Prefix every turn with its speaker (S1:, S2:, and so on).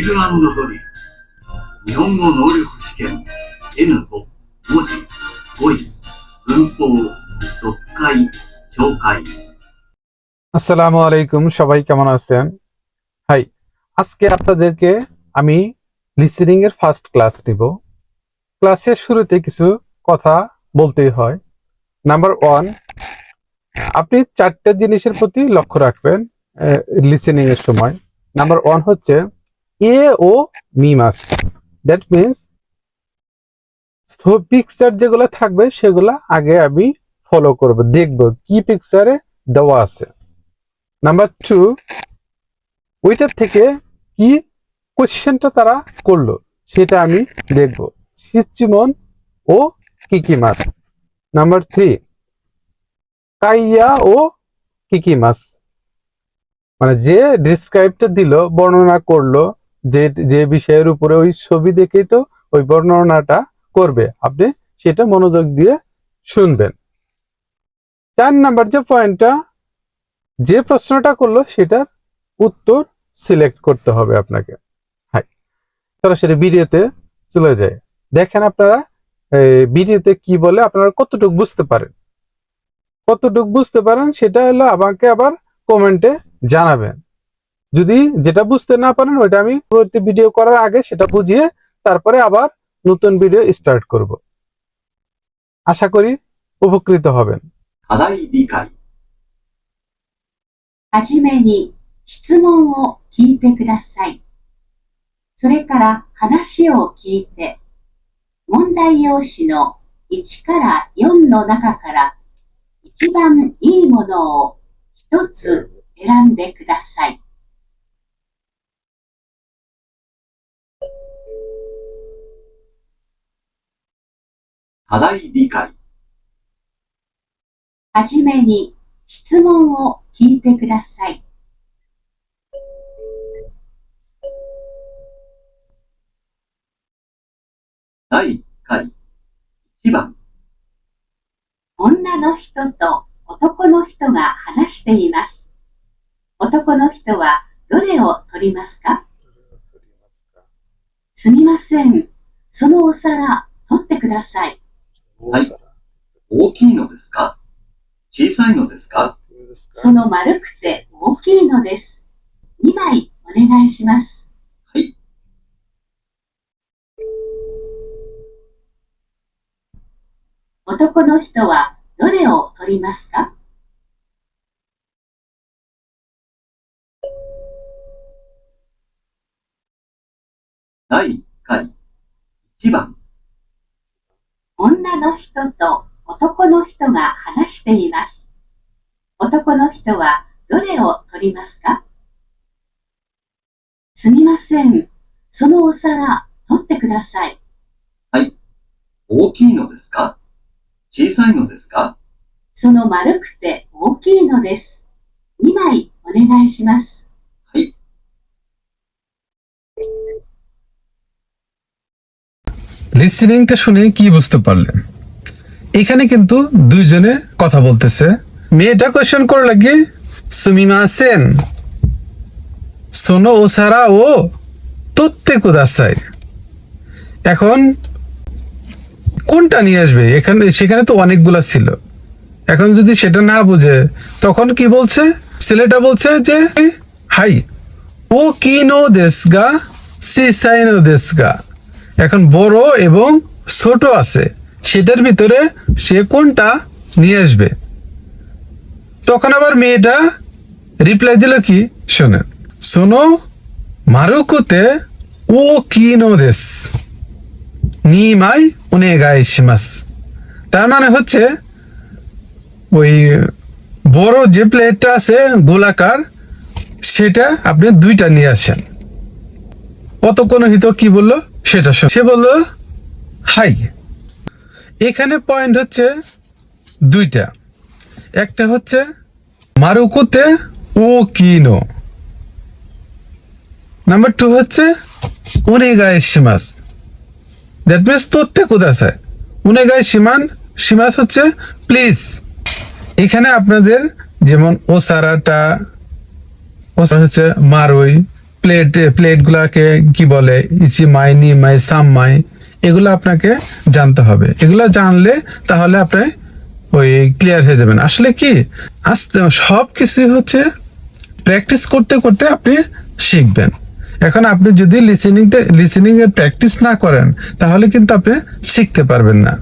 S1: リルドリル。日本語能力試験 N5 文字語彙文法読解聴解
S2: আসসালামু আলাইকুম সবাই কেমন আছেন হাই আজকে আপনাদেরকে আমি লিসেনিং এর ফার্স্ট ক্লাস নিব ক্লাসের শুরুতে কিছু কথা বলতেই হয় নাম্বার ওয়ান আপনি চারটে জিনিসের প্রতি লক্ষ্য রাখবেন লিসেনিং এর সময় নাম্বার ওয়ান হচ্ছে এ ও মিমাস। দ্যাট মিনস পিকচার যেগুলো থাকবে, সেগুলো আগে আমি ফলো করব, দেখব, কি পিকচারে দেওয়া আছে। নাম্বার টু ওইটার থেকে কি কোশ্চেনটা তারা করল, সেটা আমি দেখব। সিচিমন ও কিকি মাছ নাম্বার থ্রি কাইয়া ও কিকি মাছ মানে যে ডিসক্রাইবটা দিল, বর্ণনা করল যে যে বিষয়ের উপরে ওই ছবি দেখেই তো ওই বর্ণনাটা করবে। আপনি সেটা মনোযোগ দিয়ে শুনবেন। চার নাম্বার যে পয়েন্টটা, যে প্রশ্নটা করল সেটার উত্তর সিলেক্ট করতে হবে আপনাকে। হাই সরাসরি ভিডিওতে চলে যায়। দেখেন আপনারা ভিডিওতে কি বলে আপনারা কতটুকু বুঝতে পারেন? কতটুকু বুঝতে পারেন সেটা হলো আমাকে আবার কমেন্টে জানাবেন। যদি যেটা বুঝতে না পারেন ওইটা আমি পরবর্তী ভিডিও করার আগে সেটা বুঝিয়ে তারপরে আবার নতুন ভিডিও স্টার্ট করব আশা করি উপকৃত হবেন
S1: 課題理解
S3: はじめに質問を聞いてください。それから話を聞いて、問題用紙の1から4の中から一番いいものを一つ選んでください。
S1: 課題理解
S3: はじめに質問を聞いてください。
S1: 第1回1番
S3: 女の人と男の人が話しています。男の人はどれを取りますか？すみません。そのお皿、取ってください。
S1: はい。大きいのですか？小さいのですか？
S3: その丸くて大きいのです。2枚お願いします。
S1: はい。
S3: 男の人はどれを取りますか？
S1: 第1回。1番
S3: 女の人と男の人が話しています。男の人はどれを取りますか？すみません。そのお皿、取ってください。
S1: 大きいのですか？小さいのですか？
S3: その丸くて大きいのです。2枚お願いします。
S2: লিসেনিংটা শুনে কি বুঝতে পারলেন? এখানে কিন্তু দুইজনে কথা বলতেছে। মেয়েটা কোয়েশ্চেন করে লাগে সুমিমা সেন। সোনো ও সারা ও তোত্তে কোদাসাই এখন কোনটা নিয়ে আসবে? এখানে সেখানে তো অনেকগুলা ছিল। এখন যদি সেটা না বুঝে, তখন কি বলছে? ছেলেটা বলছে যে, হাই, ও কি নো দেশগা সি সাইনো দেশগা এখন বড় এবং ছোট আছে। সেটার ভিতরে সে কোনটা নিয়ে আসবে? তখন আবার মেয়েটা রিপ্লাই দিল কি? শোনেন শোনো, মারুকুতে ও কি নো দেশ নিমাই উনেগাই শিমাস তার মানে হচ্ছে ওই বড় যে প্লেটটা আছে, গোলাকার, সেটা আপনি দুইটা নিয়ে আসেন। কতক্ষণ হিত কি বলল? সেটা। সে বলল, হাই, এখানে পয়েন্ট হচ্ছে দুইটা। একটা হচ্ছে মারুকুতে ও কিনো। নাম্বার টু হচ্ছে উনেগায় সীমাস দ্যাট মিনস তোত্তে কোদাসায় উনেগায় সীমান সীমাস হচ্ছে প্লিজ এখানে আপনাদের যেমন ওসারাটা, ওসারা হচ্ছে মারুই প্লেট প্লেটগুলাকে কি বলে? ইচি মাই, নি মাই, সাম মাই, এগুলো আপনাকে জানতে হবে। এগুলো জানলে তাহলে আপনি ওই ক্লিয়ার হয়ে যাবেন। আসলে কি? আস্তে সব কিছুই হচ্ছে প্র্যাকটিস করতে করতে আপনি শিখবেন। এখন আপনি যদি লিসেনিংটা লিসেনিং এর প্র্যাকটিস না করেন, তাহলে কিন্তু আপনি শিখতে পারবেন না।